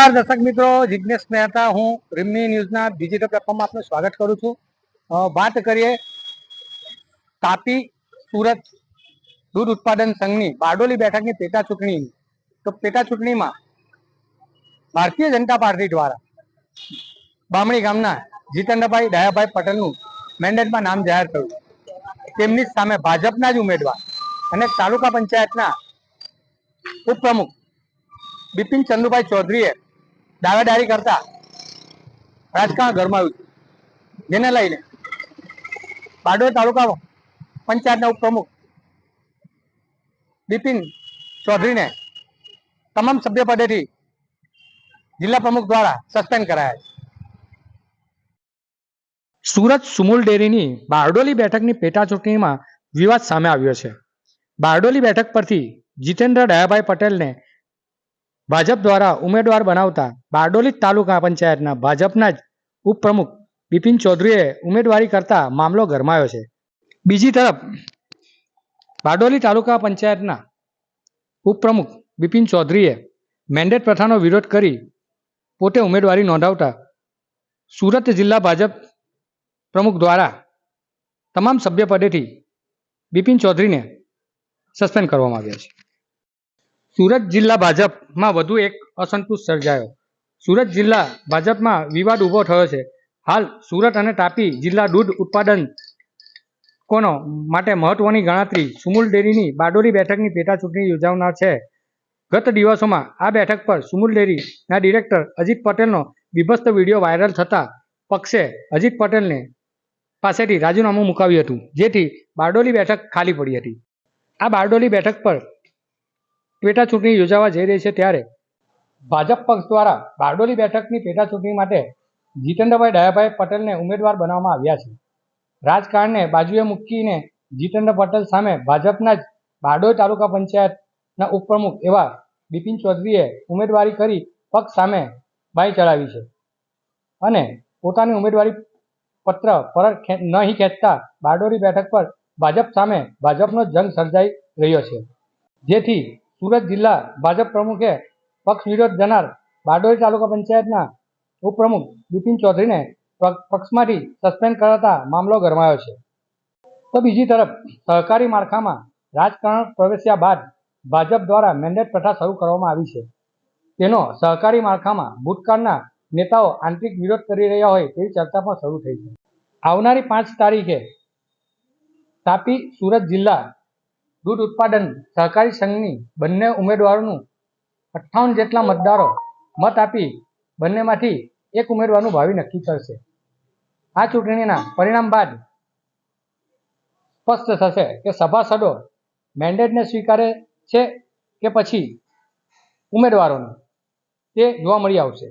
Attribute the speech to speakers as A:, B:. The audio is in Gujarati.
A: નમસ્કાર દર્શક મિત્રો જિજ્ઞેશ મહેતા હું રીમની ન્યૂઝના ડિજિટલ પ્લેટફોર્મમાં આપનું સ્વાગત કરું છું. વાત કરીએ તાપી સુરત દૂધ ઉત્પાદન સંઘની બારડોલી બેઠકની પેટા ચૂંટણીની તો પેટા ચૂંટણીમાં ભારતીય જનતા પાર્ટી દ્વારા બામણી ગામના જીતેન્દ્રભાઈ દયાભાઈ પટેલનું મેન્ડેટમાં નામ જાહેર થયું. તેમની સામે ભાજપના જ ઉમેદવાર અને તાલુકા પંચાયતના ઉપપ્રમુખ બિપિન ચંદુભાઈ ચૌધરીએ દાવેદારી કરતા રાજકારણ ગરમાવ્યું આવ્યું જેને લઈને બારડોલી તાલુકા પંચાયતના ઉપપ્રમુખ બિપિન ચૌધરીને તમામ સભ્ય પદેથી જિલ્લા પ્રમુખ દ્વારા સસ્પેન્ડ કરાયા છે. સુરત સુમુલ ડેરીની બારડોલી બેઠકની પેટા ચૂંટણીમાં વિવાદ સામે આવ્યો છે. બારડોલી બેઠક પરથી જીતેન્દ્ર દયાભાઈ પટેલને ભાજપ દ્વારા ઉમેદવાર બનાવતા બારડોલી તાલુકા પંચાયતના ભાજપના જ ઉપપ્રમુખ બિપિન ચૌધરીએ ઉમેદવારી કરતા મામલો ગરમાયો છે. બીજી તરફ બારડોલી તાલુકા પંચાયતના ઉપપ્રમુખ બિપિન ચૌધરીએ મેન્ડેટ પ્રથાનો વિરોધ કરી પોતે ઉમેદવારી નોંધાવતા સુરત જિલ્લા ભાજપ પ્રમુખ દ્વારા તમામ સભ્યપદેથી બિપિન ચૌધરીને સસ્પેન્ડ કરવામાં આવ્યા છે. સુરત જિલ્લા ભાજપમાં વધુ એક અસંતોષ સર્જાયો. સુરત જિલ્લા ભાજપમાં વિવાદ ઊભો થયો છે. હાલ સુરત અને તાપી જિલ્લા દૂધ ઉત્પાદન કોનો માટે મહત્વની ગણતરી સુમુલ ડેરીની બારડોલી બેઠકની પેટાચૂંટણી યોજાનાર છે. ગત દિવસોમાં આ બેઠક પર સુમુલ ડેરીના ડિરેક્ટર અજીત પટેલનો બીભસ્ત વીડિયો વાયરલ થતા પક્ષે અજીત પટેલને પાસેથી રાજીનામું મુકાવ્યું હતું, જેથી બારડોલી બેઠક ખાલી પડી હતી. આ બારડોલી બેઠક પર પેટા ચૂંટણી યોજાવા જઈ રહી છે ત્યારે ભાજપ પક્ષ દ્વારા બારડોલી બેઠકની પેટા ચૂંટણી માટે જીતેન્દ્રભાઈ ડાયાભાઈ પટેલને ઉમેદવાર બનાવવામાં આવ્યા છે. રાજકારણને બાજુએ મૂકીને જીતેન્દ્ર પટેલ સામે ભાજપના જ બારડોલી તાલુકા પંચાયતના ઉપપ્રમુખ એવા બિપિન ચૌધરીએ ઉમેદવારી કરી પક્ષ સામે બાઈ ચડાવી છે અને પોતાની ઉમેદવારી પત્ર પરત નહીં ખેંચતા બારડોલી બેઠક પર ભાજપ સામે ભાજપનો જંગ સર્જાઈ રહ્યો છે. જેથી સુરત જિલ્લા ભાજપ પ્રમુખે પક્ષ વિરોધ જનાર બારડોલી તાલુકા પંચાયતના ઉપપ્રમુખ બિપિન ચૌધરીને પક્ષમાંથી સસ્પેન્ડ કરાતા મામલો ગરમાયો છે. તો બીજી તરફ સહકારી માળખામાં રાજકારણ પ્રવેશ્યા બાદ ભાજપ દ્વારા મેન્ડેટ પ્રથા શરૂ કરવામાં આવી છે. તેનો સહકારી માળખામાં ભૂતકાળના નેતાઓ આંતરિક વિરોધ કરી રહ્યા હોય તેવી ચર્ચા પણ શરૂ થઈ છે. આવનારી પાંચ તારીખે તાપી સુરત જિલ્લા દૂધ ઉત્પાદન સહકારી સંઘની બંને ઉમેદવારોનું અઠ્ઠાવન જેટલા મતદારો મત આપી બંનેમાંથી એક ઉમેદવારનું ભાવિ નક્કી કરશે. આ ચૂંટણીના પરિણામ બાદ સ્પષ્ટ થશે કે સભાસદો મેન્ડેટને સ્વીકારે છે કે પછી ઉમેદવારોને તે જોવા મળી આવશે.